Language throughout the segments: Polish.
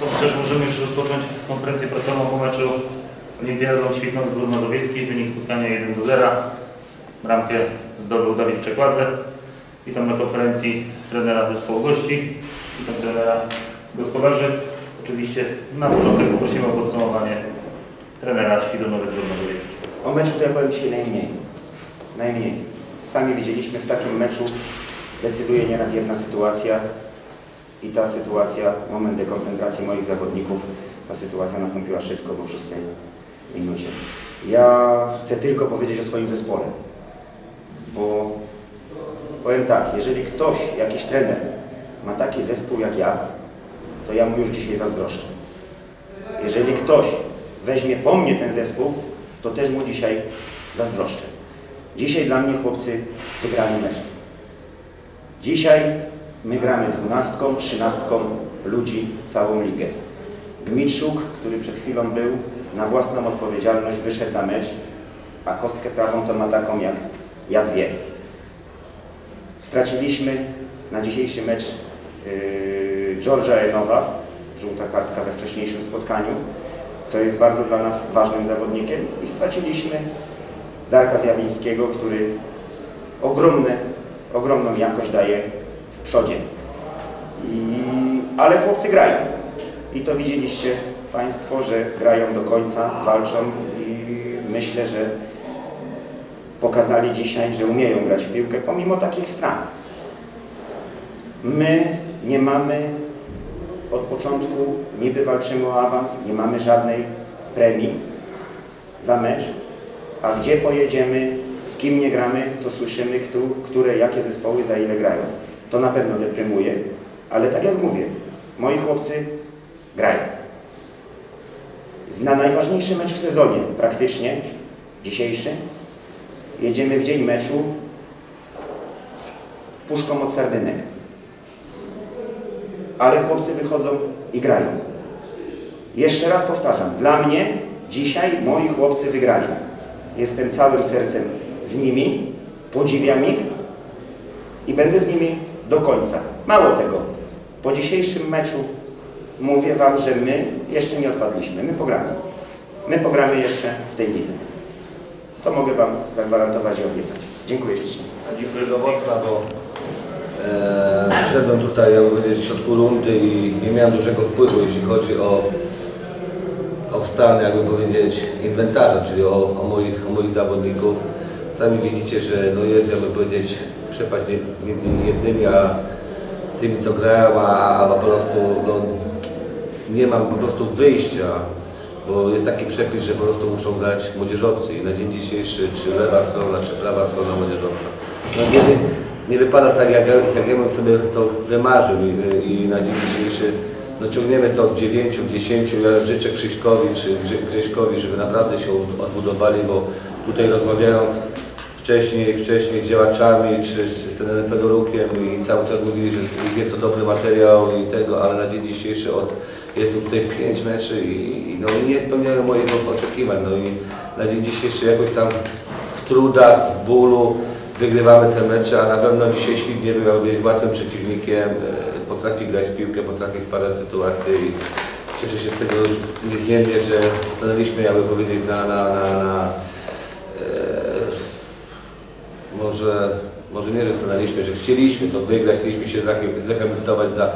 Co że możemy już rozpocząć konferencję prasową po meczu Olimpiadą Świetnowy Wór Mazowiecki. Wynik spotkania 1 do 0. Bramkę zdobył Dawid Czekładze. Witam na konferencji trenera zespołu gości. Witam trenera gospodarzy. Oczywiście na początek poprosimy o podsumowanie trenera Świdonowy Wór Mazowiecki. O meczu to ja powiem dzisiaj najmniej. Najmniej. Sami widzieliśmy, w takim meczu decyduje nieraz jedna sytuacja i ta sytuacja, moment dekoncentracji moich zawodników, ta sytuacja nastąpiła szybko, bo w szóstej minucie. Ja chcę tylko powiedzieć o swoim zespole, bo powiem tak, jeżeli ktoś, jakiś trener ma taki zespół jak ja, to ja mu już dzisiaj zazdroszczę. Jeżeli ktoś weźmie po mnie ten zespół, to też mu dzisiaj zazdroszczę. Dzisiaj dla mnie chłopcy wygrali mecz. Dzisiaj my gramy dwunastką, trzynastką ludzi całą ligę. Gmitszuk, który przed chwilą był, na własną odpowiedzialność wyszedł na mecz, a kostkę prawą to ma taką jak ja dwie. Straciliśmy na dzisiejszy mecz yy, George'a Enowa, żółta kartka we wcześniejszym spotkaniu, co jest bardzo dla nas ważnym zawodnikiem i straciliśmy Darka Zjawińskiego, który ogromne, ogromną jakość daje w przodzie. I, ale chłopcy grają. I to widzieliście Państwo, że grają do końca, walczą i myślę, że pokazali dzisiaj, że umieją grać w piłkę pomimo takich strat. My nie mamy od początku, niby walczymy o awans, nie mamy żadnej premii za mecz, a gdzie pojedziemy, z kim nie gramy, to słyszymy, które, jakie zespoły za ile grają. To na pewno deprymuje, ale tak jak mówię, moi chłopcy grają. Na najważniejszy mecz w sezonie, praktycznie, dzisiejszy, jedziemy w dzień meczu puszką od sardynek. Ale chłopcy wychodzą i grają. Jeszcze raz powtarzam, dla mnie dzisiaj moi chłopcy wygrali. Jestem całym sercem z nimi, podziwiam ich i będę z nimi do końca. Mało tego, po dzisiejszym meczu mówię Wam, że my jeszcze nie odpadliśmy. My pogramy. My pogramy jeszcze w tej lidze. To mogę Wam zagwarantować i obiecać. Dziękuję ślicznie. Dziękuję za bo e, tutaj, jakby powiedzieć, w środku rundy i nie miałem dużego wpływu, jeśli chodzi o, o stan, jakby powiedzieć, inwentarza, czyli o, o, moich, o moich zawodników. Sami widzicie, że no jest, jakby powiedzieć, przepaść między jednymi a tymi, co grają, a, po prostu no, nie mam po prostu wyjścia, bo jest taki przepis, że po prostu muszą grać młodzieżowcy i na dzień dzisiejszy czy lewa strona, czy prawa strona młodzieżowca. No nie, nie wypada tak, jak, jak ja bym sobie to wymarzył i, i na dzień dzisiejszy no ciągniemy to od 9, 10. Ja życzę Krzyśkowi czy Grześkowi, żeby naprawdę się odbudowali, bo tutaj rozmawiając wcześniej, wcześniej z działaczami, czy z trenerem Fedorukiem i cały czas mówili, że jest to dobry materiał i tego, ale na dzień dzisiejszy od, jest tutaj pięć meczy i, no, i nie spełniają moich oczekiwań. No i na dzień dzisiejszy jakoś tam w trudach, w bólu wygrywamy te mecze, a na pewno dzisiaj Świt nie być łatwym przeciwnikiem, potrafi grać w piłkę, potrafi stwarzać sytuacje i cieszę się z tego niezmiennie, że stanęliśmy, jakby powiedzieć, na, na, na, na może, może nie, że stanęliśmy, że chcieliśmy to wygrać, chcieliśmy się zrehabilitować za,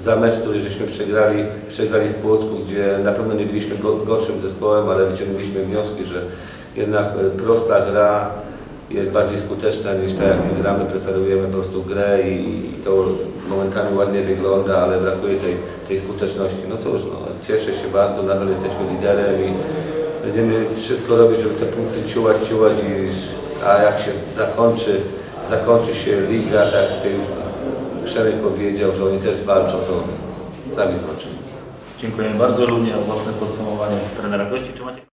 za mecz, który żeśmy przegrali, przegrali w Płocku, gdzie na pewno nie byliśmy gorszym zespołem, ale wyciągnęliśmy wnioski, że jednak prosta gra jest bardziej skuteczna niż tak jak my gramy, preferujemy po prostu grę i, i to momentami ładnie wygląda, ale brakuje tej, tej skuteczności. No cóż, no, cieszę się bardzo, nadal jesteśmy liderem i będziemy wszystko robić, żeby te punkty ciułać, ciułać i a jak się zakończy, zakończy się liga, tak jak Przemek powiedział, że oni też walczą, to sami zobaczymy. Dziękuję bardzo. O mocne podsumowanie trenera gości. Czy macie...